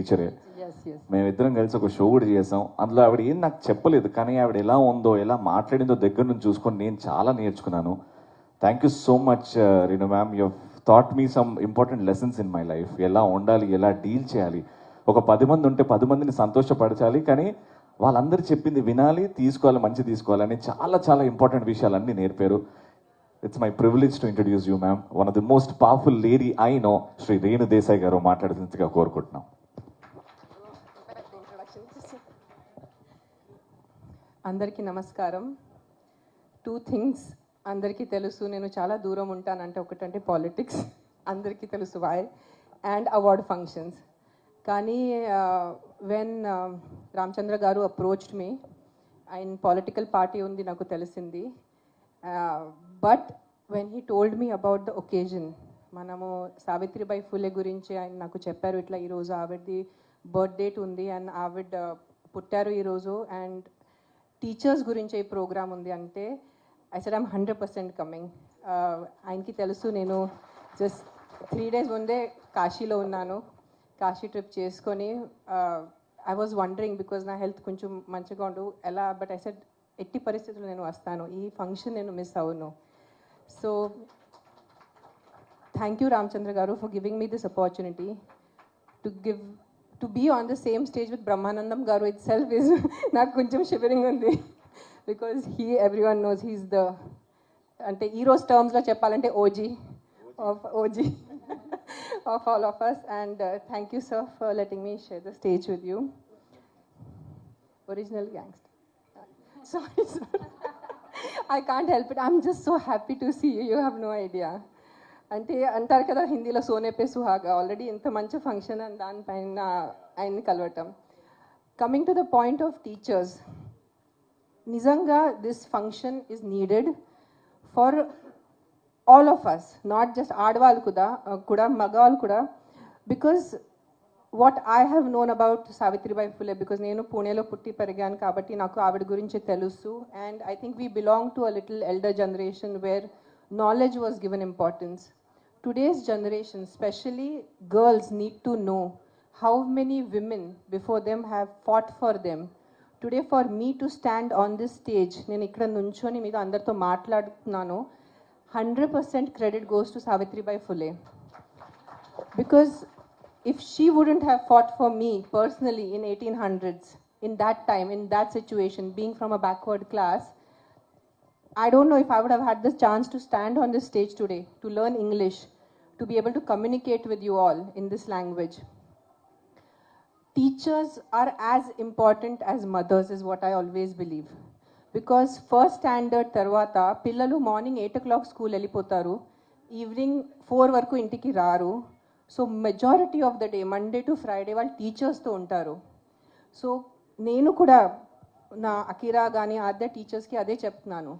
టీచరే మేమిద్దరం కలిసి ఒక షో కూడా చేసాం అందులో ఆవిడ ఏం నాకు చెప్పలేదు కానీ ఆవిడ ఎలా ఉందో ఎలా మాట్లాడిందో దగ్గర నుంచి చూసుకొని నేను చాలా నేర్చుకున్నాను. Thank you so much Reenu ma'am you taught me some important lessons in my life ఎలా ఉండాలి ఎలా డీల్ చేయాలి. ఒక పది మంది ఉంటే పది మందిని సంతోషపరచాలి కానీ వాళ్ళందరూ చెప్పింది వినాలి తీసుకోవాలి మంచి తీసుకోవాలని చాలా చాలా ఇంపార్టెంట్ విషయాలన్నీ నేర్పారు. It's my privilege to introduce you ma'am one of the most powerful lady I know Shri Renu Desai garu మాట్లాడుతుందిగా కోరుకుంటున్నాం. అందరికీ నమస్కారం. టూ థింగ్స్ అందరికీ తెలుసు. నేను చాలా దూరం ఉంటానంటే ఒకటంటే పాలిటిక్స్ అందరికీ తెలుసు వై అండ్ అవార్డ్ ఫంక్షన్స్ కానీ when Ramachandra garu approached me ఆయన పొలిటికల్ పార్టీ ఉంది నాకు తెలిసింది. But when he told me about the occasion మనము సావిత్రిబాయి ఫులే గురించి ఆయన నాకు చెప్పారు. ఇట్లా ఈరోజు ఆవిడది బర్త్ డేట్ ఉంది. అండ్ ఆవిడ పుట్టారు ఈరోజు. అండ్ టీచర్స్ గురించి ఈ ప్రోగ్రామ్ ఉంది అంటే I said I'm hundred percent coming ఆయనకి తెలుసు నేను జస్ట్ త్రీ డేస్ ముందే కాశీలో ఉన్నాను. కాశీ ట్రిప్ చేసుకొని ఐ వాజ్ వండరింగ్ బికాజ్ నా హెల్త్ కొంచెం మంచిగా ఉండు ఎలా? బట్ ఐ సెడ్ ఎట్టి పరిస్థితుల్లో నేను వస్తాను. ఈ ఫంక్షన్ నేను మిస్ అవును. So thank you Ramachandra garu for giving me this opportunity to give to be on the same stage with Brahmanandam garu itself is నాకు కొంచెం షివరింగ్ ఉంది. Because he everyone knows he's the అంటే ఈ రోజు టర్మ్స్లో చెప్పాలంటే OG of OG of all of us and thank you sir for letting me share the stage with you original gangster sorry sir I can't help it I'm just so happy to see you you have no idea అంటే అంటారు కదా హిందీలో Soane pay సుహాగా. Already ఇంత మంచి function అని దానిపైన ఆయన్ని కలవటం. Coming to the point of teachers నిజంగా this function is needed for all of us not just ఆడవాళ్ళు కూడా కూడా మగవాళ్ళు కూడా. Because what I have known about Savitribai Phule because నేను పూణేలో పుట్టి పెరిగాను కాబట్టి నాకు ఆవిడ గురించి తెలుసు. And I think we belong to a little elder generation where knowledge was given importance today's generation, especially girls, need to know how many women before them have fought for them. Today, for me to stand on this stage, నేను ఇక్కడ నుంచొని మీతో అందరితో మాట్లాడుతున్నాను hundred percent credit goes to Savitribai Phule because if she wouldn't have fought for me personally in 1800s in that time in that situation being from a backward class I don't know if I would have had this chance to stand on this stage today to learn English, to be able to communicate with you all in this language. Teachers are as important as mothers, is what I always believe. Because first standard తర్వాత పిల్లలు morning eight o'clock school వెళ్ళిపోతారు evening four వరకు ఇంటికి రారు so majority of the day Monday to Friday వాళ్ళు టీచర్స్తో ఉంటారు so నేను కూడా నా అకిరా కానీ అదే టీచర్స్కి అదే చెప్తున్నాను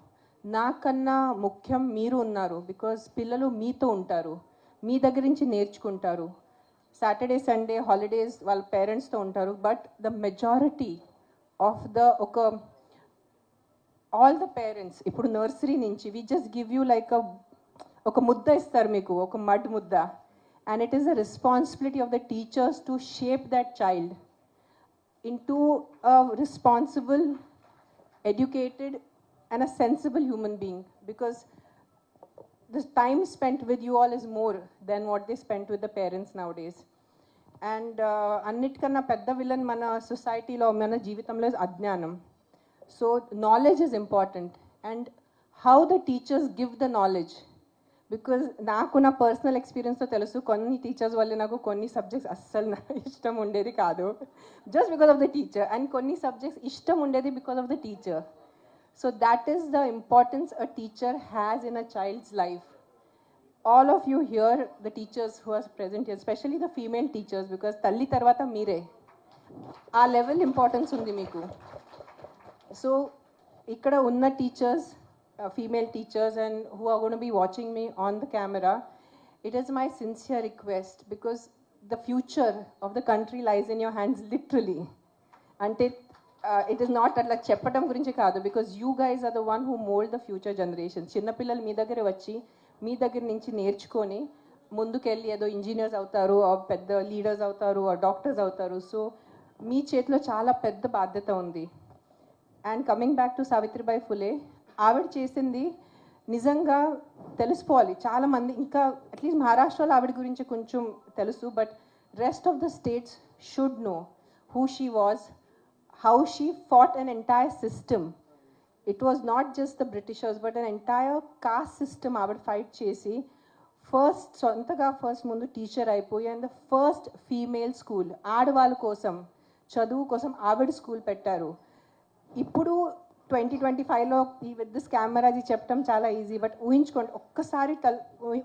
నాకన్నా ముఖ్యం మీరు ఉన్నారు బికాజ్ పిల్లలు మీతో ఉంటారు. మీ దగ్గర నుంచి నేర్చుకుంటారు. సాటర్డే సండే హాలిడేస్ వాళ్ళ పేరెంట్స్తో ఉంటారు. But the majority of the ఒక ఆల్ ద పేరెంట్స్ ఇప్పుడు నర్సరీ నుంచి we just give you like a ఒక ముద్ద ఇస్తారు మీకు ఒక మడ్ ముద్ద. And it is the responsibility of the teachers to shape that child into responsible educated and a sensible human being because the time spent with you all is more than what they spent with the parents nowadays. And అన్నిటికన్నా పెద్ద villain మన సొసైటీలో మన జీవితంలో అజ్ఞానం. So knowledge is important and how the teachers give the knowledge because నాకు నా personal ఎక్స్పీరియన్స్తో తెలుసు కొన్ని టీచర్స్ వల్ల నాకు కొన్ని సబ్జెక్ట్స్ అస్సలు నాకు ఇష్టం ఉండేది కాదు. Just because of the teacher and కొన్ని సబ్జెక్ట్స్ ఇష్టం ఉండేది because of the teacher so that is the importance a teacher has in a child's life all of you here, the teachers who are present here, especially the female teachers, because తల్లి తర్వాత మీరే. ఆ level importance ఉంది మీకు. So ఇక్కడ ఉన్న teachers female teachers and who are gonna be watching me on the camera it is my sincere request because the future of the country lies in your hands literally అంటే it is not అట్లా చెప్పడం గురించి కాదు because you guys are the one who mold the future generation చిన్నపిల్లలు మీ దగ్గర వచ్చి మీ దగ్గర నుంచి నేర్చుకొని ముందుకెళ్ళి ఏదో ఇంజనీర్స్ అవుతారు పెద్ద లీడర్స్ అవుతారు ఆ డాక్టర్స్ అవుతారు. సో మీ చేతిలో చాలా పెద్ద బాధ్యత ఉంది. And coming back to Savitribai Phule ఆవిడ చేసింది నిజంగా తెలుసుకోవాలి. చాలామంది ఇంకా అట్లీస్ట్ మహారాష్ట్రలో ఆవిడ గురించి కొంచెం తెలుసు but rest of the states should know who she was how she fought an entire system it was not just the britishers but an entire caste system ఆవిడ ఫైట్ చేసి ఫస్ట్ సొంతగా ఫస్ట్ ముందు teacher అయిపోయి and the first female school ఆడవాళ్ళ కోసం చదువు కోసం ఆవిడ స్కూల్ పెట్టారు. ఇప్పుడు ట్వంటీ ట్వంటీ ఫైవ్లో ఈ విత్ దిస్ కెమెరా అది చెప్పడం చాలా ఈజీ బట్ ఊహించుకోండి ఒక్కసారి తల్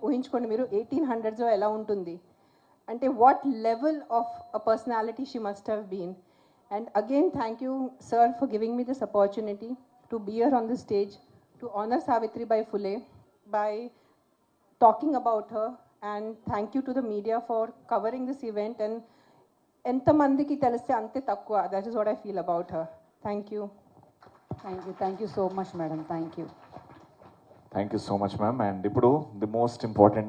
ఊహించుకోండి మీరు ఎయిటీన్ హండ్రెడ్స్లో ఎలా ఉంటుంది? అంటే what level of a personality she must have been and again thank you sir for giving me this opportunity to be here on the stage to honour Savitri bai Phule by talking about her and thank you to the media for covering this event and ఎంతమందికి తెలిస్తే అంతే తక్కువ that is what I feel about her thank you thank you thank you so much madam thank you thank you so much ma'am and ఇప్పుడు the most important